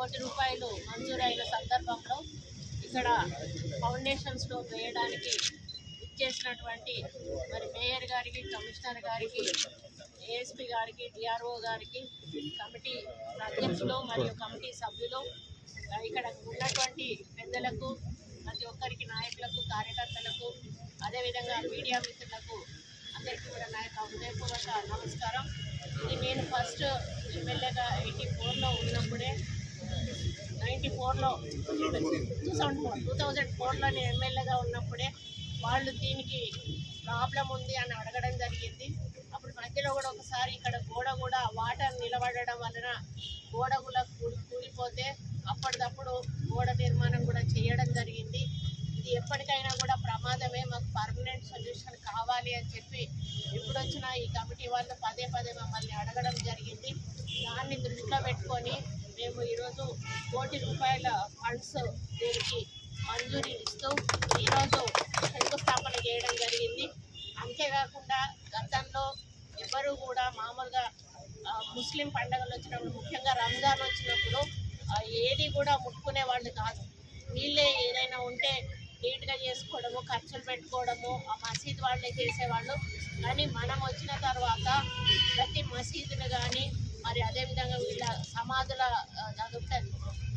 కోటి రూపాయలు మంజూరైన సందర్భంలో ఇక్కడ ఫౌండేషన్ స్టోర్ వేయడానికి ఇచ్చేసినటువంటి మరి మేయర్ గారికి కమిషనర్ గారికి ఏఎస్పీ గారికి డిఆర్ఓ గారికి కమిటీ అధ్యక్షులు మరియు కమిటీ సభ్యులు ఇక్కడ ఉన్నటువంటి పెద్దలకు ప్రతి ఒక్కరికి నాయకులకు కార్యకర్తలకు అదేవిధంగా మీడియా మిత్రులకు అందరికీ కూడా నా యొక్క హృదయపూర్వక నమస్కారం. ఇది నేను ఫస్ట్ ఎమ్మెల్యేగా ఎయిటీ ఫోర్లో ఉన్నప్పుడే నైంటీ ఫోర్లో two thousand four two thousand ఫోర్లో నేను ఎమ్మెల్యేగా ఉన్నప్పుడే వాళ్ళు దీనికి ప్రాబ్లం ఉంది అని అడగడం జరిగింది. అప్పుడు మధ్యలో కూడా ఒకసారి ఇక్కడ గోడ కూడా వాటర్ నిలబడడం వలన గోడ కూడా కూలిపోతే అప్పటికప్పుడు గోడ నిర్మాణం కూడా చేయడం జరిగింది. ఇది ఎప్పటికైనా కూడా ప్రమాదమే మాకు పర్మనెంట్ సొల్యూషన్ కావాలి అని చెప్పి ఇప్పుడు ఈ కమిటీ వాళ్ళు పదే పదే మమ్మల్ని అడగడం జరిగింది. దాన్ని దృష్టిలో పెట్టుకొని మేము ఈరోజు కోటి రూపాయల ఫండ్స్ దీనికి మంజూరీ ఇస్తూ ఈరోజు శంకుస్థాపన చేయడం జరిగింది. అంతేకాకుండా గతంలో ఎవరు కూడా మామూలుగా ముస్లిం పండుగలు వచ్చినప్పుడు ముఖ్యంగా రంజాన్ వచ్చినప్పుడు ఏది కూడా ముట్టుకునే వాళ్ళు కాదు. వీళ్ళే ఏదైనా ఉంటే నీట్గా చేసుకోవడము ఖర్చులు పెట్టుకోవడము ఆ మసీద్ వాళ్ళే చేసేవాళ్ళు. కానీ మనం వచ్చిన తర్వాత ప్రతి మసీదును కానీ మరి అదేవిధంగా వీళ్ళ సమాధుల ఆ,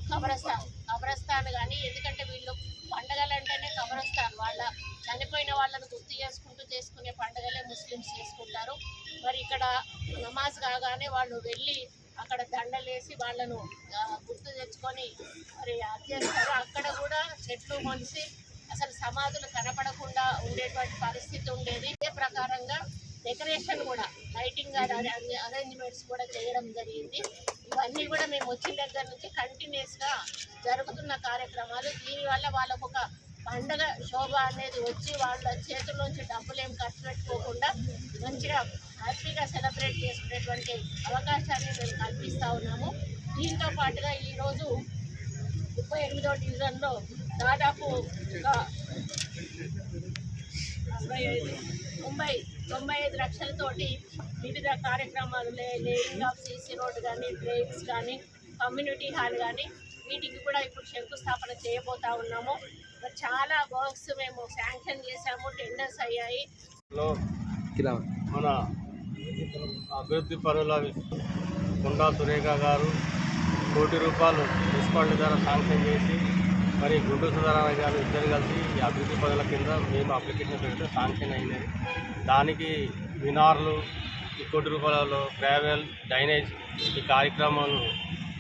కబరస్థాన్ కబరస్థాన్ కానీ ఎందుకంటే వీళ్ళు పండగలు అంటేనే కబరస్థాన్. వాళ్ళ చనిపోయిన వాళ్ళని గుర్తు చేసుకుంటూ చేసుకునే పండుగలే ముస్లిమ్స్ చేసుకుంటారు. మరి ఇక్కడ నమాజ్ కాగానే వాళ్ళు వెళ్ళి అక్కడ దండలేసి వాళ్ళను గుర్తు తెచ్చుకొని మరి అది చేస్తారు. అక్కడ కూడా చెట్లు మొలిసి అసలు సమాధులు కనపడకుండా ఉండేటువంటి పరిస్థితి ఉండేది. ఇదే ప్రకారంగా డెకరేషన్ కూడా లైటింగ్ అరేంజ్మెంట్స్ కూడా చేయడం జరిగింది. ఇవన్నీ కూడా మేము వచ్చిన దగ్గర నుంచి కంటిన్యూస్గా జరుగుతున్న కార్యక్రమాలు. దీనివల్ల వాళ్ళకు ఒక పండగ శోభ అనేది వచ్చి వాళ్ళ చేతుల్లోంచి డబ్బులు ఏం ఖర్చు పెట్టుకోకుండా మంచిగా హ్యాపీగా సెలబ్రేట్ చేసుకునేటువంటి అవకాశాన్ని మేము కల్పిస్తూ ఉన్నాము. దీంతో పాటుగా ఈరోజు ముప్పై ఎనిమిదో డివిజన్లో దాదాపు నలభై ఐదు తొంభై తొంభై ఐదు లక్షలతోటి వివిధ కార్యక్రమాలు లేయింగ్ ఆఫ్ సీసీ రోడ్ కానీ డ్రైన్స్ కానీ కమ్యూనిటీ హాల్ కానీ వీటికి కూడా ఇప్పుడు శంకుస్థాపన చేయబోతా ఉన్నాము. చాలా వర్క్స్ మేము శాంక్షన్ చేశాము టెండర్స్ అయ్యాయి. లో మన అభివృద్ధి పనుల కొండా సురేఖ గారు కోటి రూపాయలు మున్సిపాలిటీ ద్వారా శాంక్షన్ చేసి మరి గుంటూరు సుధారాయణ గారు ఇద్దరు కలిసి ఈ అభివృద్ధి పనుల కింద మేము అప్లికేషన్ పెడితే శాంక్షన్ అయినది. దానికి వినార్లు ఈ కోటి రూపాయలలో ట్రావెల్ డ్రైనేజ్ ఈ కార్యక్రమాలు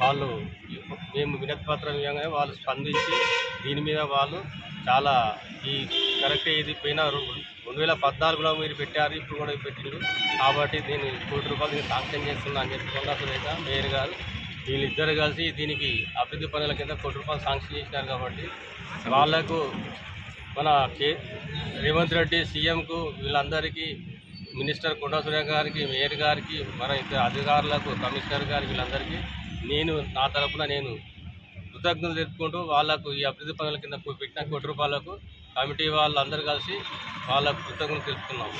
వాళ్ళు మేము వినతి పత్రం ఇవ్వగానే వాళ్ళు స్పందించి దీని మీద వాళ్ళు చాలా ఈ కరెక్ట్ ఇది పోయిన రెండు వేల పద్నాలుగులో మీరు పెట్టారు ఇప్పుడు కూడా పెట్టిండు కాబట్టి దీన్ని కోటి రూపాయలు దీన్ని శాంక్షన్ చేస్తున్నా అని చెప్పి కొండ సురేఖ మేయర్ గారు వీళ్ళిద్దరు కలిసి దీనికి అభివృద్ధి పనుల కింద కోటి రూపాయలు శాంక్షన్ చేసినారు కాబట్టి వాళ్ళకు మన కే రేవంత్ రెడ్డి సీఎంకు వీళ్ళందరికీ మినిస్టర్ కొండా సురేఖ గారికి మేయర్ గారికి మన ఇద్దరు అధికారులకు కమిషనర్ గారికి వీళ్ళందరికీ నేను నా తరపున నేను కృతజ్ఞతలు తెలుపుకుంటూ వాళ్ళకు ఈ అభివృద్ధి పనుల కింద పెట్టిన కోటి రూపాయలకు కమిటీ వాళ్ళందరూ కలిసి వాళ్ళకు కృతజ్ఞతలు తెలుపుతున్నాము.